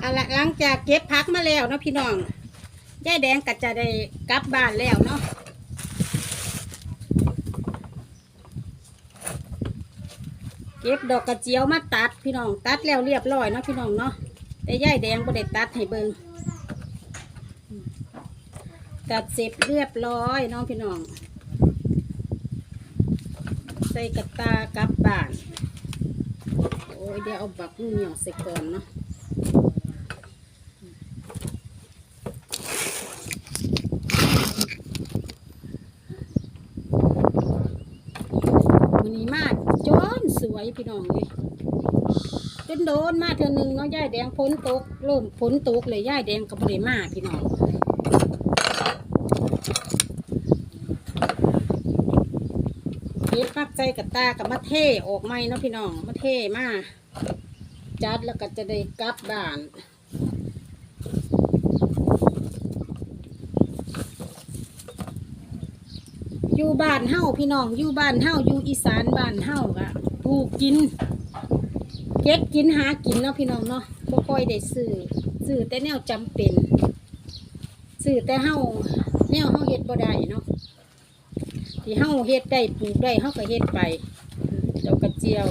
เอาละหลังจากเก็บพักมาแล้วเนาะพี่น้องยายแดงก็จะได้กลับบ้านแล้วเนาะเก็บดอกกระเจียวมาตัดพี่น้อง ตัดแล้วเรียบร้อยเนาะพี่น้องเนาะแต่ยายแดงบ่ได้ตัดให้เบิงตัดเสร็จเรียบร้อยเนาะพี่น้อง ใส่กระตากลับบ้าน โอ้ยเดี๋ยวเอาบักเหนียวใส่ก่อนเนาะวันนี้มาจนส วยพี่น้องเลยจนโดนมาเทือหนึงเนาะย่ายแดงพ้นตกเริ่มพ้นตกเลยย่ายแดงกับบริมาพี่น้องเย็บปักใจกับตากับมาเทออกไหมเนาะพี่น้องมาเท่มาจัดแล้วก็จะได้กลับบ้านอยู่บ้านเฮาพี่น้องอยู่บ้านเฮาอยู่อีสานบ้านเฮากะ ลูกกิน เก็บกินหากินเนาะพี่น้องเนาะบ่ค่อยได้ซื้อซื้อแต่แนวจำเป็นซื้อแต่เฮาแนวเฮาเฮ็ดบ่ได้เนาะที่เฮาเฮ็ดได้ปลูกได้เฮาก็เฮ็ดไปดอกกระเจียว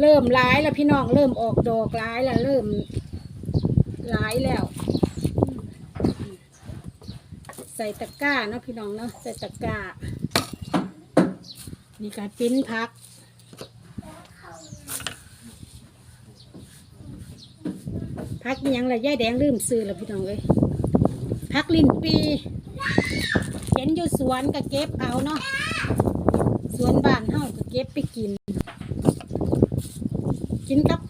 เริ่มร้ายแล้วพี่น้องเริ่มออกดอกร้ายแล้วเริ่มร้ายแล้ว ใส่ตะกร้าเนาะพี่น้องเนาะใส่ตะกร้า มีกาปิ้นพัก พักยังละย่ายแดงลืมซื้อแล้วพี่น้องเอ้ยพักลิ้นปีเห็นอยู่สวนก็เก็บเอาเนาะสวนบ้านเฮาก็เก็บไปกิน กินกับ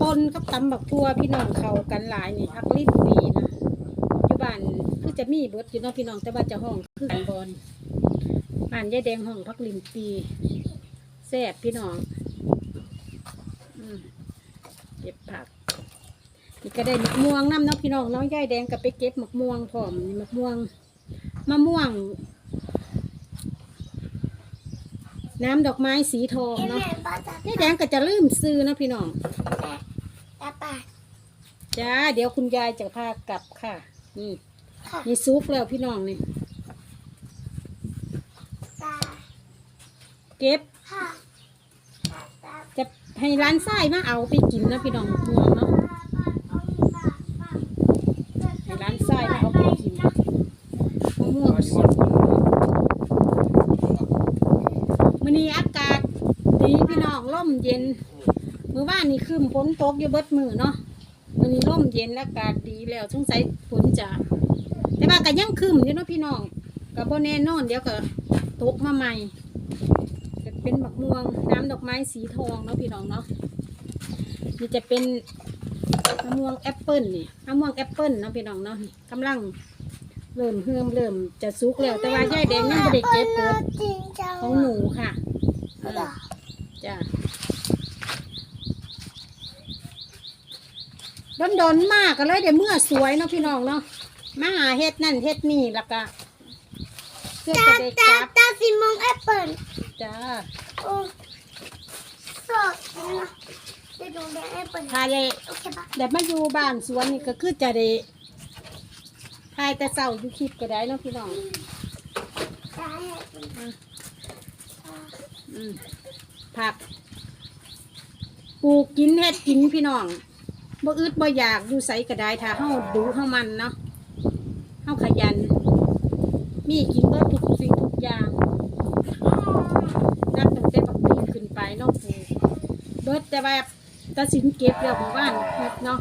ปนกับตำบักทั่วพี่น้องเขากันหลายนี่พักลิ้นปีนะอยู่บ้านคือจะมีเบิดอยู่เนาะพี่น้องแต่ว่าจะห้องคือกันบอล บ้านยายแดงห้องพักลิ้นปีแซ่บพี่น้องอเก็บผักนี่ก็ได้หมกม่วงน้ำเนาะพี่น้องน้องยายแดงก็ไปเก็บหมกม่วงพร้อมหมกม่วงมะม่วง น้ำดอกไม้สีทองเนาะยายแดงก็จะลืมซื้อนะพี่น้องจ้าเดี๋ยวคุณยายจะพากลับค่ะ นี่นี่ซุปแล้วพี่น้องนี่ ตา เก็บ จะให้ร้านไส้มาเอาไปกินนะพี่น้องหมกม่วงเนาะให้ร้านไส้มาเอาไปกินมะม่วงสดมื้อนี้อากาศดีพี่น้องร่มเย็นมื้อว่านนี่คืมฝนตกอยู่เบิดมือเนาะมื้อนี้ร่มเย็นอากาศดีแล้วสงสัยฝนจะแต่ว่าก็ยังคืมอยู่เนาะพี่น้องก็บ่แน่นอนเดี๋ยวก็ตกมาใหม่ เป็นบักม่วงน้ำดอกไม้สีทองเนาะพี่น้องเนาะนี่จะเป็นมะม่วงแอปเปิลนี่มะม่วงแอปเปิลเนาะพี่น้องเนาะนี่กำลังเริ่มเฮืมเริ่มจะสุกแล้วแต่ว่ายายแดงยังไม่ได้เก็บเบิดจริงจังของหนูค่ะเหรอจ้ะดนดนๆมากก็เลยเดี๋ยวเมื่อสวยเนาะพี่น้องเนาะมาหาเฮ็ดนั่นเฮ็ดนี่แล้วก็เพื่อตาจะได้ตากลับตาสีมองแอปเปิล จ้าโอ้สดนะเดี๋ยวดูแดงแอปเปิลถ้าได้โอเคปะได้มาอยู่บ้านสวนนี่ก็คือจะได้ทายแต่เศร้าอยู่คลิปก็ได้เนาะพี่น้องตาแอปเปิลอืมผักปลูกกินเฮ็ดกินพี่น้องบ่อึดบ่อยากอยู่ใสก็ได้ถ้าเฮาดูเฮามันเนาะเฮาขยัน มีกินเบิดทุกสิ่งทุกอย่างนับตั้งแต่บักปีขึ้นไปเนาะปลูก เบิดแต่ว่าตัดสินเก็บแล้วของบ้านเนาะ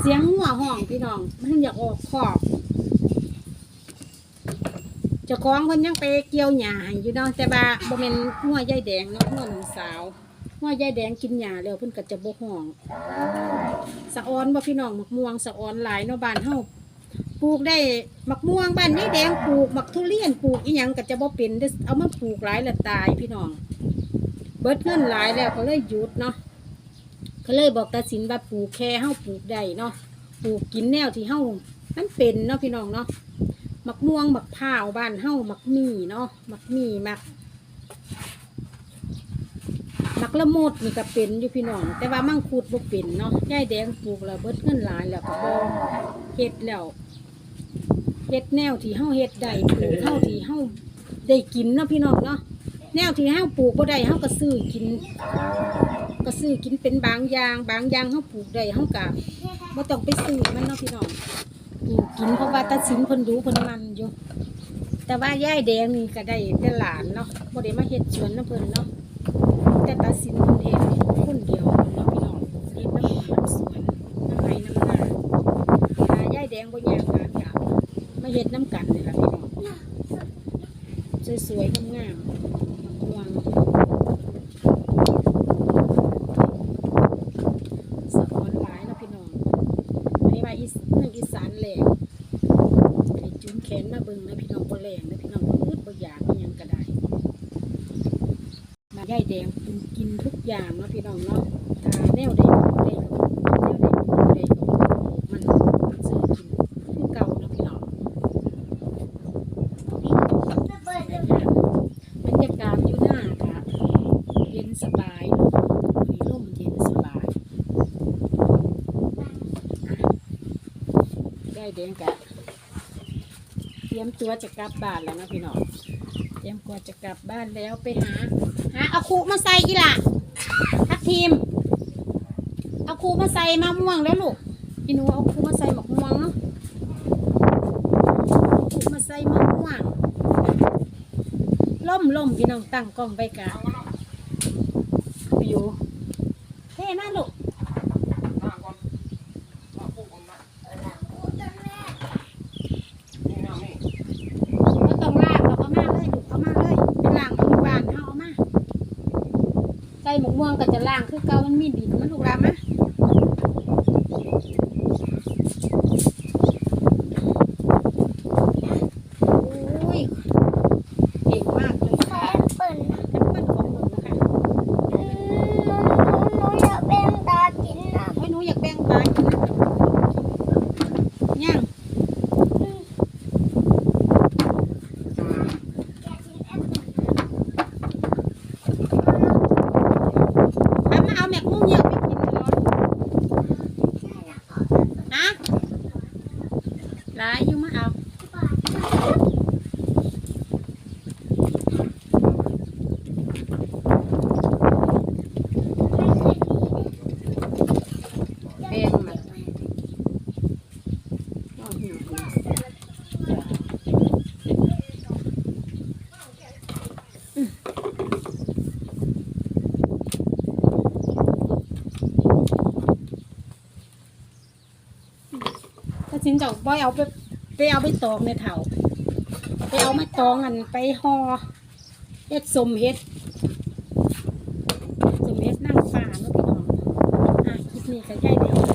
เสียงหัวห้องพี่น้องมันอยากออกขอบเจ้าของคนยังไปเกี่ยวหญ้าอยู่เนาะแต่ว่าบ่แม่นหัวยายแดงเนาะหัวหนุ่มสาวหัวยายแดงกินหญ้าแล้วเพิ่นก็จะบ่ห้องสะออนบ่พี่น้องมักม่วงสะออนหลายเนาะบ้านเฮาปลูกได้มักม่วงบ้านนี้แดงปลูกมักทุเรียนปลูกอีหยังก็จะบ่เป็นเด้อเอามาปลูกหลายแล้วตายพี่น้อง เบิดเงินหลายแล้วก็เลยหยุดเนาะก็เลยบอกตาสินว่าปลูกแค่เฮาปลูกได้เนาะปลูกกินแนวที่เฮามันเป็นเนาะพี่น้องเนาะมักม่วงมักพร้าวบ้านเฮามักมีเนาะมักมีมักมักละมดนี่ก็เป็นอยู่พี่น้อง แต่ว่ามังคุดบ่เป็นเนาะยายแดงปลูกแล้วเบิดเงินหลายแล้วก็บ่เฮ็ดแล้วเฮ็ดแนวที่เฮาเฮ็ดได้ปลูกเฮาที่เฮาได้กินเนาะพี่น้องเนาะ แนวที่เฮาปลูกบ่ได้เฮาก็ซื้อกิน ก็ซื้อกินเป็นบางอย่าง บางอย่างเฮาปลูกได้เฮาก็บ่ต้องไปซื้อมันเนาะพี่น้องปลูกกินเพราะว่าตัดสินเพิ่นดูเพิ่นมันอยู่แต่ว่ายายแดงนี่ก็ได้แต่หลานเนาะบ่ได้มาเฮ็ดสวนน้ำเพิ่นเนาะแต่ตัดสินคนเองคนเดียวเนาะพี่น้องเฮ็ดน้ำมันสวนน้ำไร่น้ำนาหายายแดงบ่แยกงานกันมาเฮ็ดน้ำกันนี่ล่ะพี่น้องสวยๆงามๆวางสะออนหลายเนาะพี่น้อง อันนี้ว่าอีสเมืองอีสานแหลงให้จุนแขนมาเบิ่งนะพี่น้องบ่แหลงนะพี่น้องพูดบ่อยากอิหยังก็ได้มาย่ายแดงกินทุกอย่างเนาะพี่น้องเนาะถ้าแนวได้แนวใดก็มันซื้อกินคือเก่าเนาะพี่น้อง จะเปิด ได้ ดู ยากบรรยากาศอยู่หน้าค่ะเย็นสบายมีร่มเย็นสบายย่ายแดงกะเตรียมตัวจะกลับบ้านแล้วนะพี่น้องเตรียมตัวจะกลับบ้านแล้วไปหาหาเอาคูมาใส่อีหล่ะทักทีม เอาคูมาใส่มะม่วงแล้วลูกพี่หนูเอาคูมาใส่หมกม่วงเนาะคูมาใส่มะม่วงล่มล่มพี่น้องตั้งกล้องไปกะอยู่เท่มากลูกก็ต้องลากเราเอามาเลยลูกเอามาเลยเป็นล่างเอาอยู่บ้านเอาเอามา ใส่ หมกม่วงก็จะล่างคือเก่ามันมีดินมันลูกหลานมะโอ้ยเก่งมากเลย แฟ ค่ะ นเปิดนะ แอปเปิ้ลของหนูนะคะ อืมหนูอยากเป็นตากินนะ โอ้ยหนูอยากแบ่งปันนะย่าง อืมอยากกินแอปเปิ้ล เอามาเอาแมกม่วงเหยอะไปกินเนาะ ได้นะขอ ฮะหลายอยู่มาเอา แบ่งมาเอาหิว ก็สินจะบ่อยเอาไปไปเอาไปตองในเถาไปเอามาตองอันไปห่อเฮ็ดสมเฮ็ดสมเฮ็ดนั่งป่าเนาะพี่น้องอะคลิปนี้ก็ใหญ่เดียว